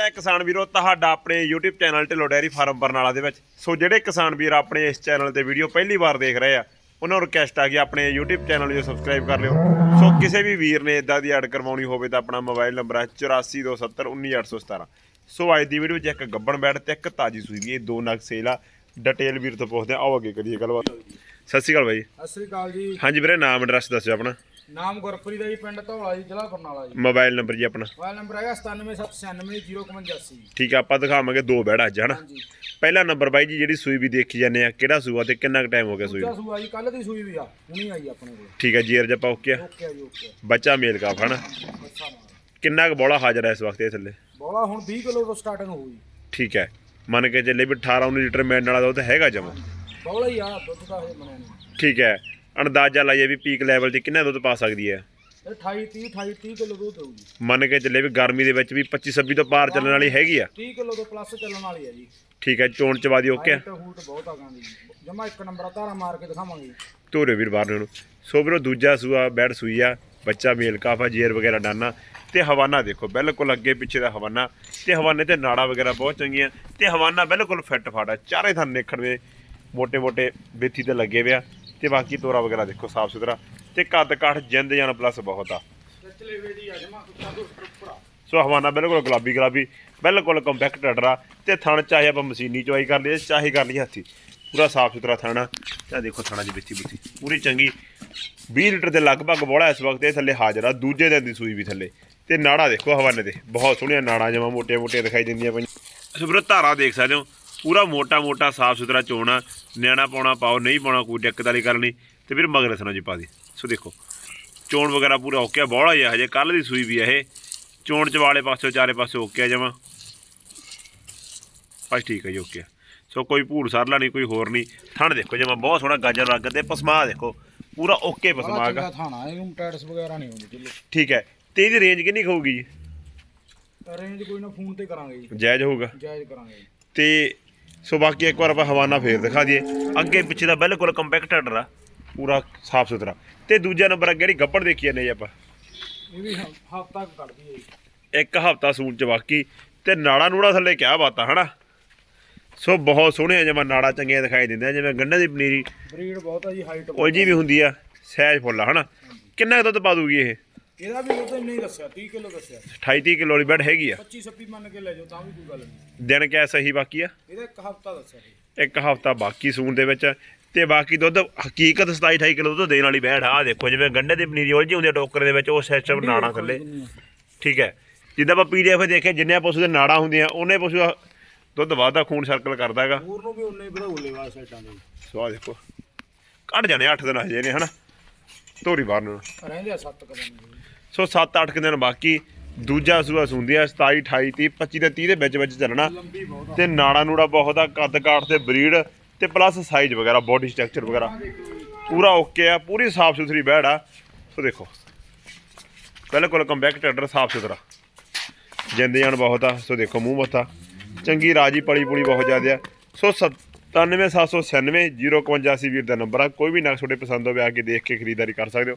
ਤਾਂ ਹੈ ਕਿਸਾਨ ਵੀਰੋ ਤੁਹਾਡਾ ਆਪਣੇ YouTube channel Dhillon dairy farm Barnala ਦੇ ਵਿੱਚ। ਸੋ ਜਿਹੜੇ ਕਿਸਾਨ ਵੀਰ ਆਪਣੇ ਇਸ ਚੈਨਲ ਤੇ ਵੀਡੀਓ ਪਹਿਲੀ ਵਾਰ ਦੇਖ ਰਹੇ ਆ ਉਹਨਾਂ ਨੂੰ ਰਿਕਵੈਸਟ ਆ ਕਿ ਆਪਣੇ YouTube ਚੈਨਲ ਨੂੰ ਸਬਸਕ੍ਰਾਈਬ ਕਰ ਲਿਓ। ਸੋ ਕਿਸੇ ਵੀ ਵੀਰ ਨੇ ਇਦਾਂ ਦੀ ਐਡ ਕਰਵਾਉਣੀ ਹੋਵੇ ਤਾਂ ਆਪਣਾ ਮੋਬਾਈਲ ਨੰਬਰ ਹੈ 8427191817 ਸੋ ਅੱਜ ਦੀ ਵੀਡੀਓ ਵਿੱਚ ਇੱਕ ਗੱਬਣ ਬੈਠ ਤੇ ਇੱਕ ਤਾਜੀ ਸੂਈ ਵੀ ਇਹ ਦੋ ਨਗ ਸੇਲ ਆ। ਡਿਟੇਲ ਵੀਰ ਤੋਂ ਪੁੱਛਦੇ ਆਓ ਅੱਗੇ ਕਰੀਏ ਗੱਲਬਾਤ। ਸਤਿ ਸ਼੍ਰੀ ਅਕਾਲ ਬਾਈ। ਸਤਿ ਸ੍ਰੀ ਅਕਾਲ ਜੀ। ਹਾਂਜੀ ਵੀਰੇ ਨਾਮ ਐਡਰੈਸ ਦੱਸਿਓ ਆਪਣਾ। ਨਾਮ ਗੁਰਪ੍ਰੀਤ ਹੈ ਜੀ ਪਿੰਡ ਧੌਲਾ ਜੀ ਜ਼ਿਲ੍ਹਾ ਬਰਨਾਲਾ ਜੀ। ਮੋਬਾਈਲ ਨੰਬਰ ਜੀ ਆਪਣਾ। ਮੋਬਾਈਲ ਨੰਬਰ ਹੈਗਾ 97799085 ਠੀਕ ਆ ਆਪਾਂ ਦਿਖਾਵਾਂਗੇ ਦੋ ਬੈੜ ਅੱਜ ਹਨਾ? ਹਾਂਜੀ। ਪਹਿਲਾ ਨੰਬਰ ਬਾਈ ਜੀ ਜਿਹੜੀ ਸੂਈ ਵੀ ਦੇਖੀ ਜਾਂਦੇ ਆ ਕਿਹੜਾ ਸੂਆ ਤੇ ਕਿੰਨਾ ਕੁ ਟਾਈਮ ਹੋ ਗਿਆ ਸੂਈ ਦੂਜਾ ਨੂੰ? ਸੂਆ ਜੀ ਕੱਲ ਦੀ ਸੂਈ ਵੀ ਆ ਹੁਣੀ ਆਈ ਆਪਣੇ ਕੋਲ। ਠੀਕ ਹੈ ਜੀਰ ਜਪਾ ਓਕੇ ਆ। ਓਕੇ ਆ ਜੀ ਓਕੇ ਬੱਚਾ ਮੇਲ ਕਾਫ ਹਨਾ? ਮਾਰ ਕਿੰਨਾ ਕੁ ਬੋਲਾ ਹਾਜ਼ਰ ਹੈ ਇਸ ਵਕਤ ਇਹ ਥੱਲੇ? ਬੋਲਾ ਹੁਣ 20 ਕਿਲੋ ਤੋਂ ਸਟਾਰਟਿੰਗ ਹੋਊਗੀ। ਠੀਕ ਹੈ ਮੰਨ ਕੇ ਚੱਲੇ ਵੀ 18 19 ਲੀਟਰ ਮਿਲਣ ਵਾਲਾ ਦੁੱਧ ਹੈਗਾ ਜਮਾ। ਬੋਲਾ ਹੀ ਆ ਦੁੱਧ ਦਾ ਹਜੇ ਬਣਿਆ ਨਹੀਂ। ਠੀਕ ਹੈ ਅੰਦਾਜ਼ਾ ਲਾਈਏ ਵੀ ਪੀਕ ਲੈਵਲ ਤੇ ਕਿੰਨਾ ਦੁੱਧ ਪਾ ਸਕਦੀ ਹੈ? 28 30 30 ਕਿਲੋ ਦੁੱਧ ਹੋਊਗੀ ਮੰਨ ਕੇ ਚੱਲੇ ਵੀ ਗਰਮੀ ਦੇ ਵਿੱਚ ਵੀ 25 26 ਤੋਂ ਪਾਰ ਚੱਲਣ ਵਾਲੀ ਹੈਗੀ ਆ। 30 ਕਿਲੋ ਤੋਂ ਪਲੱਸ ਚੱਲਣ ਵਾਲੀ ਹੈ ਜੀ। ਠੀਕ ਹੈ ਚੋਣ ਚਵਾ ਦੀ ਓਕੇ ਹੂਟ ਬਹੁਤ ਆ ਗਾਂਦੀ ਜਮਾ ਇੱਕ ਨੰਬਰ ਆ ਧਾਰਾ ਮਾਰ ਕੇ ਦਿਖਾਵਾਂਗੇ। ਤੋਰੇ ਵੀਰ ਬਾਹਰ ਨੂੰ। ਸੋ ਦੂਜਾ ਸੂਆ ਬੈਡ ਸੂਈ ਆ ਬੱਚਾ ਮੇਲ ਕਾਫਾ ਜੇਰ ਵਗੈਰਾ ਡਾਨਾ ਤੇ ਹਵਾਨਾ ਦੇਖੋ ਬਿਲਕੁਲ ਅੱਗੇ ਪਿੱਛੇ ਦਾ ਹਵਾਨਾ ਤੇ ਹਵਾਨੇ ਤੇ ਨਾੜਾ ਵਗੈਰਾ ਬਹੁਤ ਚੰਗੀਆਂ ਤੇ ਹਵਾਨਾ ਬਿਲਕੁਲ ਫਿੱਟ ਫਾੜਾ ਚਾਰੇ ਥਾਂ ਨੇਖੜਵੇਂ ਮੋਟੇ ਮੋਟੇ ਬੇਥੀ ਤੇ ਲੱਗੇ ਵਿਆ ਤੇ ਬਾਕੀ ਤੋਰਾ ਵਗੈਰਾ ਦੇਖੋ, ਸਾਫ਼ ਸੁਥਰਾ ਤੇ ਕੱਦ ਕਾਠ ਜਿੰਦ ਜਾਨ ਪਲੱਸ ਬਹੁਤ ਆ। ਸੋ ਹਵਾਨਾ ਬਿਲਕੁਲ ਗੁਲਾਬੀ ਗੁਲਾਬੀ, ਬਿਲਕੁਲ ਕੰਪੈਕਟ ਅਡਰਾ ਤੇ ਥਣ ਚਾਹੇ ਆਪਾਂ ਮਸ਼ੀਨੀ ਚਵਾਈ ਕਰ ਲਈਏ, ਚਾਹੇ ਕਰ ਲਈਏ ਹੱਥੀ। ਪੂਰਾ ਸਾਫ਼ ਸੁਥਰਾ ਥਾਣਾ ਤੇ ਦੇਖੋ ਥਾਣਾ ਦੀ ਵਿੱਚੀ ਬੁੱਥੀ ਪੂਰੀ ਚੰਗੀ। 20 ਲੀਟਰ ਦੇ ਲਗਭਗ ਬੋਲਾ ਇਸ ਵਕਤ ਇਹ ਥੱਲੇ ਹਾਜ਼ਰ ਆ। ਦੂਜੇ ਦਿਨ ਦੀ ਸੂਈ ਵੀ ਥੱਲੇ। ਤੇ ਨਾੜਾ ਦੇਖੋ ਹਵਾਨੇ ਤੇ ਬਹੁਤ ਸੋਹਣੀਆਂ ਨਾੜਾਂ ਜਮਾ ਮੋਟੇ ਮੋਟੇ ਦਿਖਾਈ ਦਿੰਦੀਆਂ ਪਈਆਂ। ਸੋ ਵੀਰੋ, ਧਾਰਾ ਦੇਖ ਸਕਦੇ ਹੋ। ਪੂਰਾ ਮੋਟਾ ਮੋਟਾ ਸਾਫ਼ ਸੁਥਰਾ ਚੋਣਾ ਨਿਆਣਾ ਪਾਉਣਾ ਪਾਓ ਨਹੀਂ ਪਾਉਣਾ ਕੋਈ ਦਿੱਕਤ ਵਾਲੀ ਗੱਲ ਨਹੀਂ। ਤੇ ਵੀਰ ਮਗਰ ਸੁਣੋ ਜੀ ਪਾ ਦੀ। ਸੋ ਦੇਖੋ ਚੋਣ ਵਗੈਰਾ ਪੂਰਾ ਓਕੇ ਬੋਲਾ ਹੀ ਆ ਹਜੇ ਕੱਲ ਦੀ ਸੂਈ ਵੀ ਇਹ। ਚੋਣ ਚ ਵਾਲੇ ਪਾਸੇ ਚਾਰੇ ਪਾਸੇ ਓਕੇ ਜਮਾ। ਬਸ ਠੀਕ ਹੈ ਜੀ ਓਕੇ। ਸੋ ਕੋਈ ਭੂੜ ਸਰਲਾ ਨਹੀਂ ਕੋਈ ਹੋਰ ਨਹੀਂ। ਠੰਡ ਦੇਖੋ ਜਮਾ ਬਹੁਤ ਸੋਹਣਾ ਗਾਜਰ ਰੰਗ ਤੇ ਪਸਮਾ ਦੇਖੋ। ਪੂਰਾ ਓਕੇ ਪਸਮਾ ਗਾ ਥਾਣਾ ਇਹਨੂੰ ਟੈਟਸ ਵਗੈਰਾ ਨਹੀਂ ਹੁੰਦੀ ਚਲੋ ਠੀਕ ਹੈ ਤੇ ਇਹਦੀ ਰੇਂਜ ਕਿੰਨੀ ਹੋਊਗੀ ਜੀ? ਅਰੇਂਜ ਕੋਈ ਨਾ ਫੋਨ ਤੇ ਕਰਾਂਗੇ ਜੀ। ਜਾਇਜ਼ ਹੋਊਗਾ। ਜਾਇਜ਼ ਕਰਾਂਗੇ। ਤੇ ਸੋ ਬਾਕੀ ਇੱਕ ਵਾਰ ਆਪਾਂ ਹਵਾਨਾ ਫੇਰ ਦਿਖਾ ਦਈਏ। ਅੱਗੇ ਪਿੱਛੇ ਦਾ ਬਿਲਕੁਲ ਕੰਪੈਕਟਡ ਆ। ਪੂਰਾ ਸਾਫ਼ ਸੁਥਰਾ। ਤੇ ਦੂਜਾ ਨੰਬਰ ਅੱਗੇ ਜਿਹੜੀ ਗੱਪੜ ਦੇਖੀ ਜਾਂਦੇ ਜੀ ਆਪਾਂ। ਇਹ ਵੀ ਹਫਤਾ ਕੁ ਕੱਢਦੀ ਹੈ ਜੀ। ਇੱਕ ਹਫਤਾ ਸੂਟ ਚ ਬਾਕੀ। ਤੇ ਨਾੜਾ ਨੂੜਾ ਥੱਲੇ ਕਿਆ ਬਾਤਾਂ ਹਨਾ? ਸੋ ਬਹੁਤ ਸੋਹਣੇ ਆ ਜਿਵੇਂ ਨਾੜਾ ਚੰਗੀਆਂ ਦਿਖਾਈ ਦਿੰਦੇ ਜਿਵੇਂ ਗੰਢੇ ਦੀ ਪਨੀਰੀ। ਬਰੀਡ ਬਹੁਤ ਆ ਜੀ ਹਾਈਟ ਉਹ ਜੀ ਵੀ ਹੁੰਦੀ ਆ ਸਹਿਜ ਫੁੱਲ ਆ ਹਨਾ? ਕਿੰਨਾ ਦੁੱਧ ਪਾ ਦੂਗੀ ਇਹ? ਇਹਦਾ ਵੀ ਉਹ ਨਹੀਂ ਦੱਸਿਆ 30 ਕਿਲੋ ਦੱਸਿਆ। 28 30 ਕਿਲੋ ਵਾਲੀ ਬੈਡ ਹੈਗੀ ਆ। 25 26 ਮੰਨ ਕੇ ਲੈ ਜਾਓ ਤਾਂ ਵੀ ਕੋਈ ਗੱਲ ਨਹੀਂ। ਦਿਨ ਕਿਆ ਸਹੀ ਬਾਕੀ ਆ? ਇਹਦਾ ਇੱਕ ਹਫਤਾ ਦੱਸਿਆ ਜੀ ਇੱਕ ਹਫਤਾ ਬਾਕੀ ਸੂਣ ਦੇ ਵਿੱਚ। ਤੇ ਬਾਕੀ ਦੁੱਧ ਹਕੀਕਤ 27 28 ਕਿਲੋ ਦੁੱਧ ਦੇਣ ਵਾਲੀ ਬੈੜ ਆ। ਦੇਖੋ ਜਿਵੇਂ ਗੰਢੇ ਦੀ ਪਨੀਰੀ ਉਲਝੀ ਹੁੰਦੀ ਆ ਟੋਕਰੇ ਦੇ ਵਿੱਚ ਉਹ ਸਿਸਟਮ ਨਾੜਾ ਥੱਲੇ। ਠੀਕ ਹੈ। ਜਿੱਦਾਂ ਆਪਾਂ ਪੀਡੀਐਫ ਦੇਖੇ ਜਿੰਨੇ ਪਸ਼ੂ ਦੇ ਨਾੜਾ ਹੁੰਦੀਆਂ ਉਹਨੇ ਪਸ਼ੂ ਦਾ ਦੁੱਧ ਵੱਧਦਾ ਖੂਨ ਸਰਕਲ ਕਰਦਾ ਹੈਗਾ। ਹੋਰ ਨੂੰ ਵੀ ਉਨੇ ਹੀ ਵਧਾਉ ਲੈਵਾ ਸਾਈਡਾਂ ਦੇ। ਸੋ ਆਹ ਦੇਖੋ। ਕੱਢ ਜਾਣੇ 8 ਦਿਨ ਹਜੇ ਨੇ ਹਨਾ? ਧੋਰੀ ਬਾਹਰ ਨੂੰ। ਰਹਿੰਦੇ ਆ ਸੱਤ ਕਦਮ ਜੀ ਸੋ 7-8 ਦਿਨ ਬਾਕੀ ਦੂਜਾ ਸੂਆ ਸੁੰਦੀ ਆ 27 28 30 25 ਤੇ 30 ਦੇ ਵਿੱਚ ਵਿੱਚ ਚੱਲਣਾ। ਤੇ ਨਾੜਾ ਨੂੜਾ ਬਹੁਤ ਆ ਕੱਦ ਕਾਠ ਤੇ ਬਰੀਡ ਤੇ ਪਲੱਸ ਸਾਈਜ਼ ਵਗੈਰਾ ਬੋਡੀ ਸਟਰਕਚਰ ਵਗੈਰਾ। ਪੂਰਾ ਓਕੇ ਆ ਪੂਰੀ ਸਾਫ਼ ਸੁਥਰੀ ਬੈੜ ਆ। ਸੋ ਦੇਖੋ ਬਿਲਕੁਲ ਕੰਪੈਕਟ ਆਰਡਰ ਸਾਫ਼ ਸੁਥਰਾ। ਜਿੰਦ ਜਾਨ ਬਹੁਤ ਆ ਸੋ ਦੇਖੋ ਮੂੰਹ ਮੱਥਾ। ਚੰਗੀ ਰਾਜੀ ਪਲੀ ਪੁਲੀ ਬਹੁਤ ਜ਼ਿਆਦਾ ਆ। ਸੋ 97796085 ਵੀਰ ਦਾ ਨੰਬਰ ਆ। ਕੋਈ ਵੀ ਨਾ ਤੁਹਾਡੇ ਪਸੰਦ ਹੋਵੇ ਆ ਕੇ ਦੇਖ ਕੇ ਖਰੀਦਦਾਰੀ ਕਰ ਸਕਦੇ ਹੋ।